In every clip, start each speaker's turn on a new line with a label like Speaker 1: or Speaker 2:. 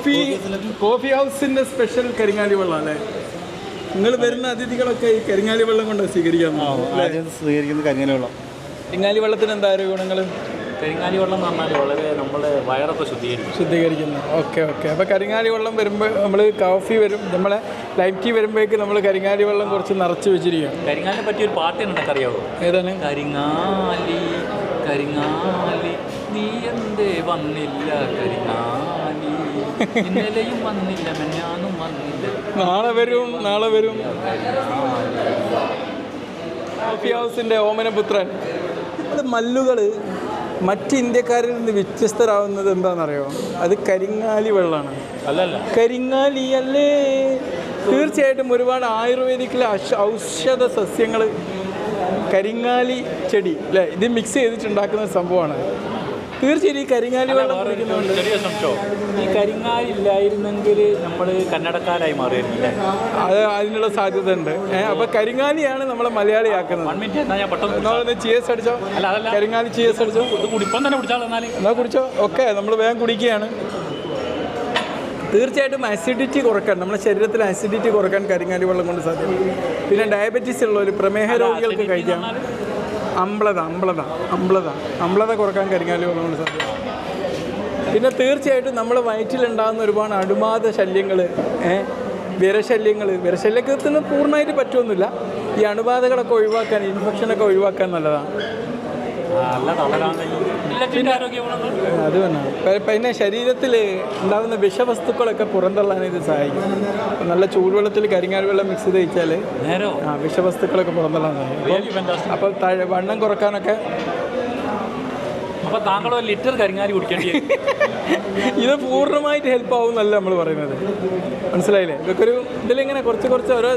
Speaker 1: Coffee coffee ഹൗസിന്റെ special കരിങ്ങാലി വെള്ളം അല്ലേ? നിങ്ങൾ വരുന്ന അതിഥികളൊക്കെ ഈ കരിങ്ങാലി വെള്ളം കൊണ്ട് സ്വീകരിക്കാൻ
Speaker 2: ആദ്യം സ്വീകരിക്കുന്ന കരിങ്ങല വെള്ളം.
Speaker 1: കരിങ്ങാലി വെള്ളത്തിന് എന്താ ഗുണങ്ങൾ?
Speaker 3: കരിങ്ങാലി വെള്ളം എന്ന് പറഞ്ഞാൽ വളരെ നമ്മുടെ വയറൊക്കെ ശുദ്ധീകരിക്കും.
Speaker 1: ശുദ്ധീകരിക്കുന്നു. Okay okay. അപ്പോൾ കരിങ്ങാലി വെള്ളം വരുമ്പോൾ നമ്മൾ കോഫി വരും നമ്മളെ ലൈം ടീ വരുമ്പോഴേക്ക് നമ്മൾ കരിങ്ങാലി വെള്ളം കുറച്ച് നിറച്ച് വെച്ചിരിക്കും.
Speaker 3: കരിങ്ങാലിനെ പറ്റിയ ഒരു പാട്ട് നിനക്ക് അറിയാവോ
Speaker 1: ഏതാണ്?
Speaker 3: കരിങ്ങാലി കരിങ്ങാലി നീ എന്തേ വന്നില്ല കരിങ്ങാലി. ഇന്നലെയും വന്നില്ല മെന്നാനും വന്നില്ല.
Speaker 1: നാളെ വരും നാളെ വരും. കോഫി ഹൗസിന്റെ ഓമനപുത്രൻ. അത് മല്ലുകൾ മറ്റ് ഇന്ത്യക്കാരിൽ നിന്ന് വ്യത്യസ്തരാകുന്നത് എന്താണെന്നറിയോ? അത് കരിങ്ങാലി വെള്ളമാണ്.
Speaker 3: അല്ലല്ല.
Speaker 1: കരിങ്ങാലി അല്ലേ? തീർച്ചയായിട്ടും ഒരുപാട് ആയുർവേദിക്കിലെ ഔഷധ സസ്യങ്ങൾ കരിങ്ങാലി ചെടി അല്ലേ? ഇത് മിക്സ് ചെയ്തിട്ടുണ്ടാക്കുന്ന ഒരു സംഭവമാണ്. തീർച്ചയായും ഈ കരിങ്ങാലി വെള്ളം കുടിക്കുന്നതുകൊണ്ട്
Speaker 3: ചെറിയ സംശയം. ഈ കരിങ്ങാലി ഇല്ലായിരുന്നെങ്കിൽ നമ്മൾ കന്നടക്കാരായി മാറിയിരുന്നില്ലേ
Speaker 1: അത് അതിനുള്ള സാധ്യത ഉണ്ട് ഏഹ് അപ്പൊ കരിങ്ങാലിയാണ് നമ്മളെ മലയാളിയാക്കുന്നത്.
Speaker 3: വൺ മിനിറ്റ് ഞാൻ പെട്ടെന്ന്
Speaker 1: നമ്മളൊന്ന് ചിയേഴ്സ് അടിച്ചോ?
Speaker 3: അല്ല അതല്ല.
Speaker 1: കരിങ്ങാലി ചിയേഴ്സ് അടിച്ചോ?
Speaker 3: കുടിപ്പം തന്നെ കുടിച്ചാൽ
Speaker 1: എന്നാ കുടിച്ചോ? ഓക്കെ നമ്മൾ വേഗം കുടിക്കുകയാണ്. തീർച്ചയായിട്ടും അസിഡിറ്റി കുറയ്ക്കാൻ നമ്മുടെ ശരീരത്തിൽ അസിഡിറ്റി കുറയ്ക്കാൻ കരിങ്ങാലി വെള്ളം കൊണ്ട് സാധിക്കും പിന്നെ ഡയബറ്റീസ് ഉള്ള ഒരു പ്രമേഹ രോഗികൾക്ക് കഴിക്കാം. അമ്ലത അമ്ലത അമ്ലത. അമ്ലത കുറയ്ക്കാൻ കരിങ്ങാലി വെള്ളം സാധ്യത പിന്നെ തീർച്ചയായിട്ടും നമ്മുടെ വയറ്റിലുണ്ടാകുന്ന ഒരുപാട് അടുമാത ശല്യങ്ങൾ വിരശല്യങ്ങൾ വിരശല്യത്തിന് പൂർണമായിട്ട് പറ്റുമൊന്നുമില്ല ഈ അണുബാധകളൊക്കെ ഒഴിവാക്കാൻ ഇൻഫെക്ഷനൊക്കെ ഒഴിവാക്കാൻ നല്ലതാണ്. അത് തന്നെ. പിന്നെ ശരീരത്തിൽ ഉണ്ടാകുന്ന വിഷവസ്തുക്കളൊക്കെ പുറന്തള്ളാൻ ഇത് സഹായിക്കും. നല്ല ചൂടുവെള്ളത്തിൽ കരിങ്ങാൽ വെള്ളം മിക്സ് ചെയ്ത് കഴിച്ചാൽ
Speaker 3: നേരോ?
Speaker 1: ആ വിഷവസ്തുക്കളൊക്കെ പുറന്തള്ളാൻ സഹായിക്കും. അപ്പോൾ തഴ വണ്ണം കുറക്കാനൊക്കെ
Speaker 3: അപ്പൊ താങ്കൾ ഒരു ലിറ്റർ കരിങ്ങാലി കുടിക്കേണ്ടി
Speaker 1: ഇത് പൂർണമായിട്ട് ഹെൽപ്പ് ആവും എന്നല്ല നമ്മൾ പറയുന്നത്. മനസ്സിലായില്ലേ? ഇതൊക്കെ ഒരു ഇതിലിങ്ങനെ കുറച്ച് കുറച്ച് ഓരോ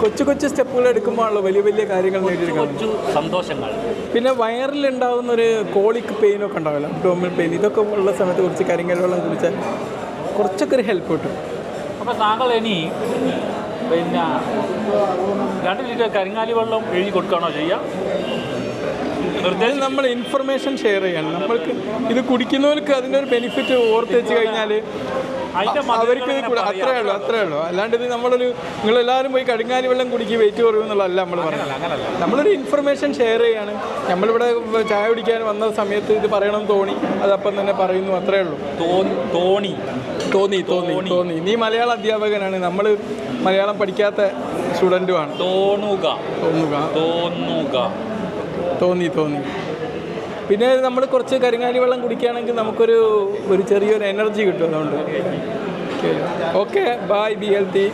Speaker 1: കൊച്ചു കൊച്ചു സ്റ്റെപ്പുകൾ എടുക്കുമ്പോഴാണല്ലോ വലിയ വലിയ കാര്യങ്ങൾ നേടിയെടുക്കാൻ
Speaker 3: സന്തോഷങ്ങൾ.
Speaker 1: പിന്നെ വയറിലുണ്ടാകുന്ന ഒരു കോളിക് പെയിനൊക്കെ ഉണ്ടാവില്ല. അബ്ഡോമിനൽ പെയിൻ ഇതൊക്കെ ഉള്ള സമയത്ത് കുറച്ച് കരിങ്ങൽ വെള്ളം കുടിച്ചാൽ കുറച്ചൊക്കെ ഒരു ഹെൽപ്പ് കിട്ടും.
Speaker 3: അപ്പൊ താങ്കൾ ഇനി പിന്നെ രണ്ട് ലിറ്റർ കരിങ്ങാലി വെള്ളം എഴുതി കൊടുക്കുകയാണോ ചെയ്യാം നിർദ്ദേശം
Speaker 1: നമ്മൾ ഇൻഫർമേഷൻ ഷെയർ ചെയ്യണം. നമ്മൾക്ക് ഇത് കുടിക്കുന്നവർക്ക് അതിന്റെ ഒരു ബെനിഫിറ്റ് ഓർത്ത് വെച്ച് കഴിഞ്ഞാൽ അവർക്ക് അത്രേ ഉള്ളൂ അത്രേ ഉള്ളൂ അല്ലാണ്ട് ഇത് നമ്മളൊരു നിങ്ങളെല്ലാവരും പോയി കടുങ്ങാലി വെള്ളം കുടിക്കുക വെയിറ്റ് കുറയും എന്നുള്ളതല്ല നമ്മൾ പറയുന്നത്. നമ്മളൊരു ഇൻഫർമേഷൻ ഷെയർ ചെയ്യാണ്. നമ്മളിവിടെ ചായ കുടിക്കാൻ വന്ന സമയത്ത് ഇത് പറയണം തോന്നി. അതപ്പം തന്നെ പറയുന്നു അത്രേ ഉള്ളൂ.
Speaker 3: തോന്നി
Speaker 1: തോന്നി. തോന്നി തോന്നി നീ മലയാള അധ്യാപകനാണ്. നമ്മൾ മലയാളം പഠിക്കാത്ത സ്റ്റുഡന്റുമാണ്
Speaker 3: തോന്നുക.
Speaker 1: തോന്നുക.
Speaker 3: തോന്നുക.
Speaker 1: തോന്നി തോന്നി. പിന്നെ നമ്മൾ കുറച്ച് കരിങ്ങാലി വെള്ളം കുടിക്കുകയാണെങ്കിൽ നമുക്കൊരു ഒരു ചെറിയൊരു എനർജി കിട്ടും അതുകൊണ്ട്. Okay bye be healthy